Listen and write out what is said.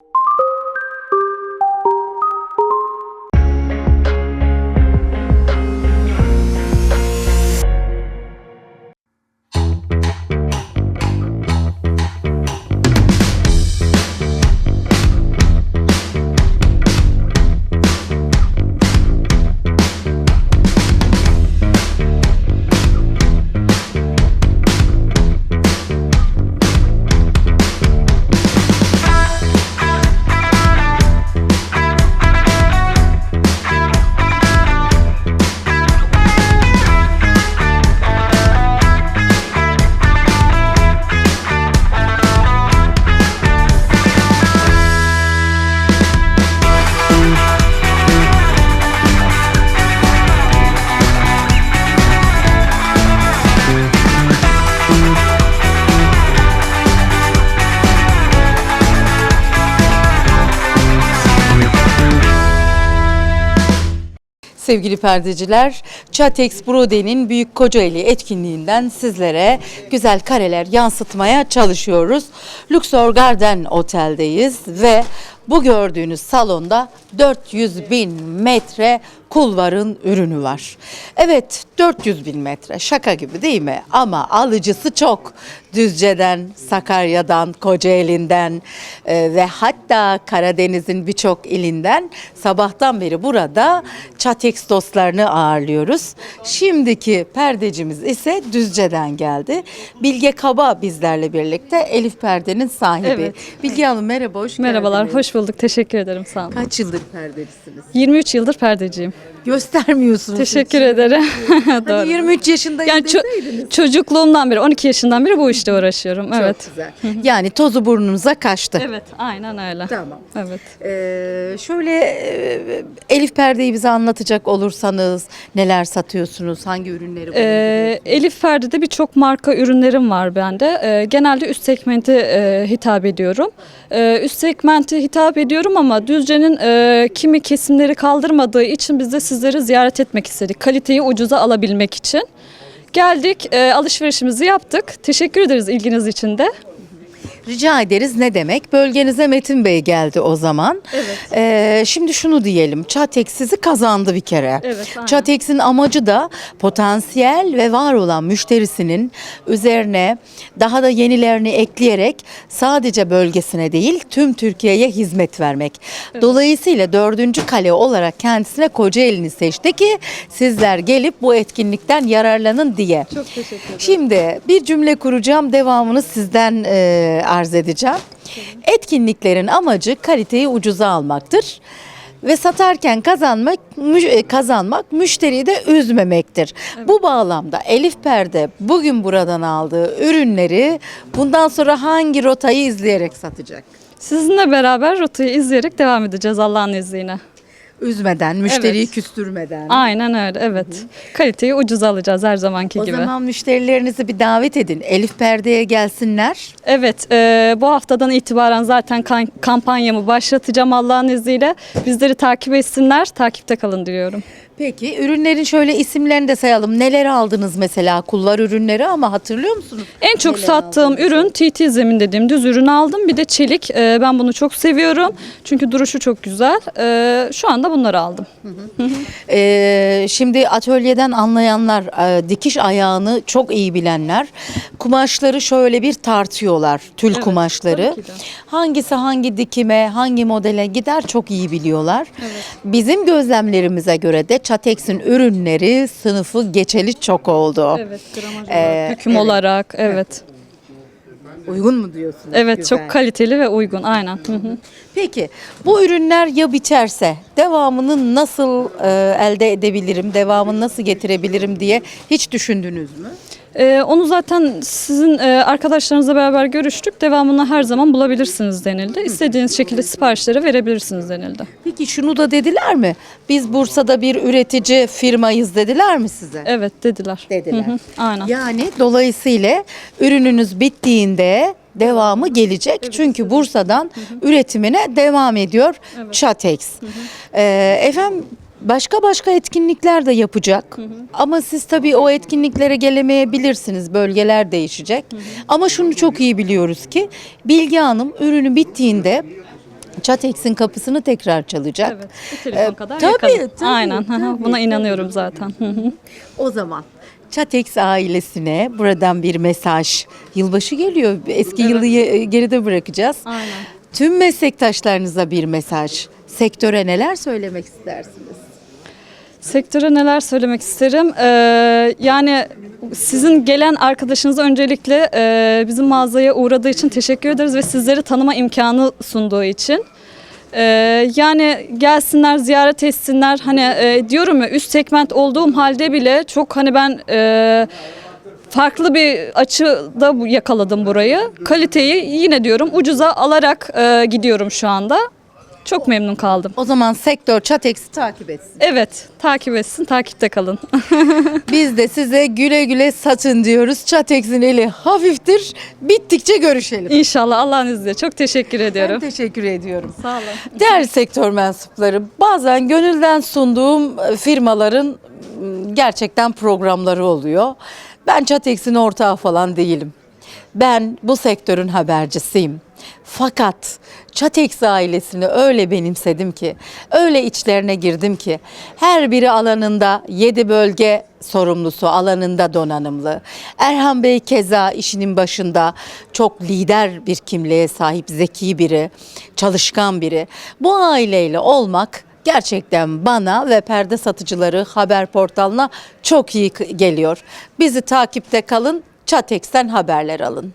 you Sevgili perdeciler, Çatex Brode'nin Büyük Kocaeli etkinliğinden sizlere güzel kareler yansıtmaya çalışıyoruz. Luxor Garden Otel'deyiz ve bu gördüğünüz salonda 400 bin metre kulvarın ürünü var. Evet 400 bin metre şaka gibi değil mi? Ama alıcısı çok. Düzce'den, Sakarya'dan, Kocaeli'nden e, ve hatta Karadeniz'in birçok ilinden sabahtan beri burada Çatex dostlarını ağırlıyoruz. Şimdiki perdecimiz ise Düzce'den geldi. Bilge Kaba bizlerle birlikte Elif Perde'nin sahibi. Evet. Bilge Hanım merhaba, hoş Merhabalar, geldiniz. hoş bulduk. Teşekkür ederim. Sağ olun. Kaç yıldır perdecisiniz? 23 yıldır perdeciyim. Göstermiyorsunuz. Teşekkür ederim. Hani Doğru. 23 yaşındayım Yani ço- deseydiniz. çocukluğumdan beri, 12 yaşından beri bu işte uğraşıyorum. Çok evet. güzel. Yani tozu burnunuza kaçtı. Evet, aynen öyle. Tamam. Evet. Ee, şöyle e, Elif Perde'yi bize anlatacak olursanız neler satıyorsunuz, hangi ürünleri Ee, Elif Ferdi'de birçok marka ürünlerim var bende. Ee, genelde üst segmente e, hitap ediyorum. Ee, üst segmente hitap ediyorum ama Düzce'nin e, kimi kesimleri kaldırmadığı için biz de sizleri ziyaret etmek istedik. Kaliteyi ucuza alabilmek için. Geldik, e, alışverişimizi yaptık. Teşekkür ederiz ilginiz için de. Rica ederiz ne demek? Bölgenize Metin Bey geldi o zaman. Evet. Ee, şimdi şunu diyelim. Çatex sizi kazandı bir kere. Evet, aynen. Çatex'in amacı da potansiyel ve var olan müşterisinin üzerine daha da yenilerini ekleyerek sadece bölgesine değil tüm Türkiye'ye hizmet vermek. Dolayısıyla dördüncü kale olarak kendisine Kocaeli'ni seçti ki sizler gelip bu etkinlikten yararlanın diye. Çok teşekkür ederim. Şimdi bir cümle kuracağım, devamını sizden e, arz edeceğim. Etkinliklerin amacı kaliteyi ucuza almaktır ve satarken kazanmak e, kazanmak müşteriyi de üzmemektir. Bu bağlamda Elif Perde bugün buradan aldığı ürünleri bundan sonra hangi rotayı izleyerek satacak? Sizinle beraber rotayı izleyerek devam edeceğiz Allah'ın izniyle. Üzmeden, müşteriyi Evet. küstürmeden. Aynen öyle evet. Kaliteyi ucuza alacağız her zamanki O gibi. zaman müşterilerinizi bir davet edin. Elif Perde'ye gelsinler. Evet e, bu haftadan itibaren zaten kan- kampanyamı başlatacağım Allah'ın izniyle. Bizleri takip etsinler, takipte kalın diliyorum. Peki ürünlerin şöyle isimlerini de sayalım. Neler aldınız mesela kullar ürünleri ama hatırlıyor musunuz? En çok Neler sattığım aldınız? ürün TT zemin dediğim düz ürünü aldım. Bir de çelik. E, ben bunu çok seviyorum. Çünkü duruşu çok güzel. E, şu anda bunları aldım. Ee, şimdi atölyeden anlayanlar, e, dikiş ayağını çok iyi bilenler kumaşları şöyle bir tartıyorlar. Tül Evet, kumaşları. Hangisi hangi dikime, hangi modele gider çok iyi biliyorlar. Bizim gözlemlerimize göre de Çatex'in ürünleri sınıfı geçeli çok oldu. Evet, gramaj Ee, olarak, evet. olarak, evet. Uygun mu diyorsunuz? Evet, Güzel. çok kaliteli ve uygun, aynen. Hı hı. Peki bu ürünler ya biterse devamını nasıl e, elde edebilirim, devamını nasıl getirebilirim diye hiç düşündünüz mü? Ee, onu zaten sizin e, arkadaşlarınızla beraber görüştük. Devamını her zaman bulabilirsiniz denildi. İstediğiniz şekilde siparişleri verebilirsiniz denildi. Peki şunu da dediler mi? Biz Bursa'da bir üretici firmayız dediler mi size? Evet dediler. Dediler. Hı hı, aynen. Yani dolayısıyla ürününüz bittiğinde devamı gelecek. Çünkü Bursa'dan üretimine devam ediyor Çatex. Ee, efendim başka başka etkinlikler de yapacak. Ama siz tabii o etkinliklere gelemeyebilirsiniz. Bölgeler değişecek. Ama şunu çok iyi biliyoruz ki Bilge Hanım ürünü bittiğinde Çatex'in kapısını tekrar çalacak. Evet. Bir telefon Ee, kadar tabii, yakalım. tabii, Aynen. hı hı. tabii, Buna tabii. inanıyorum zaten. Hı hı. O zaman Çatex ailesine buradan bir mesaj. Yılbaşı geliyor. Eski yılı ye- geride bırakacağız. Aynen. Tüm meslektaşlarınıza bir mesaj. Sektöre neler söylemek istersiniz? Sektöre neler söylemek isterim? Ee, yani sizin gelen arkadaşınıza öncelikle e, bizim mağazaya uğradığı için teşekkür ederiz ve sizleri tanıma imkanı sunduğu için. Ee, yani gelsinler ziyaret etsinler hani e, diyorum ya üst segment olduğum halde bile çok hani ben e, farklı bir açıda yakaladım burayı. Kaliteyi yine diyorum ucuza alarak e, gidiyorum şu anda. Çok memnun kaldım. O zaman sektör Çatex'i takip etsin. Evet, takip etsin, takipte kalın. Biz de size güle güle satın diyoruz. Çatex'in eli hafiftir. Bittikçe görüşelim. İnşallah Allah'ın izniyle. Çok teşekkür Ben ediyorum. teşekkür ediyorum. Sağ olun. Değerli sektör mensupları, bazen gönülden sunduğum e, firmaların m, gerçekten programları oluyor. Ben Çatex'in ortağı falan değilim. Ben bu sektörün habercisiyim. Fakat Çatex ailesini öyle benimsedim ki, öyle içlerine girdim ki her biri alanında 7 bölge sorumlusu, alanında donanımlı. Erhan Bey keza işinin başında çok lider bir kimliğe sahip, zeki biri, çalışkan biri. Bu aileyle olmak gerçekten bana ve perde satıcıları haber portalına çok iyi geliyor. Bizi takipte kalın, Çatex'ten haberler alın.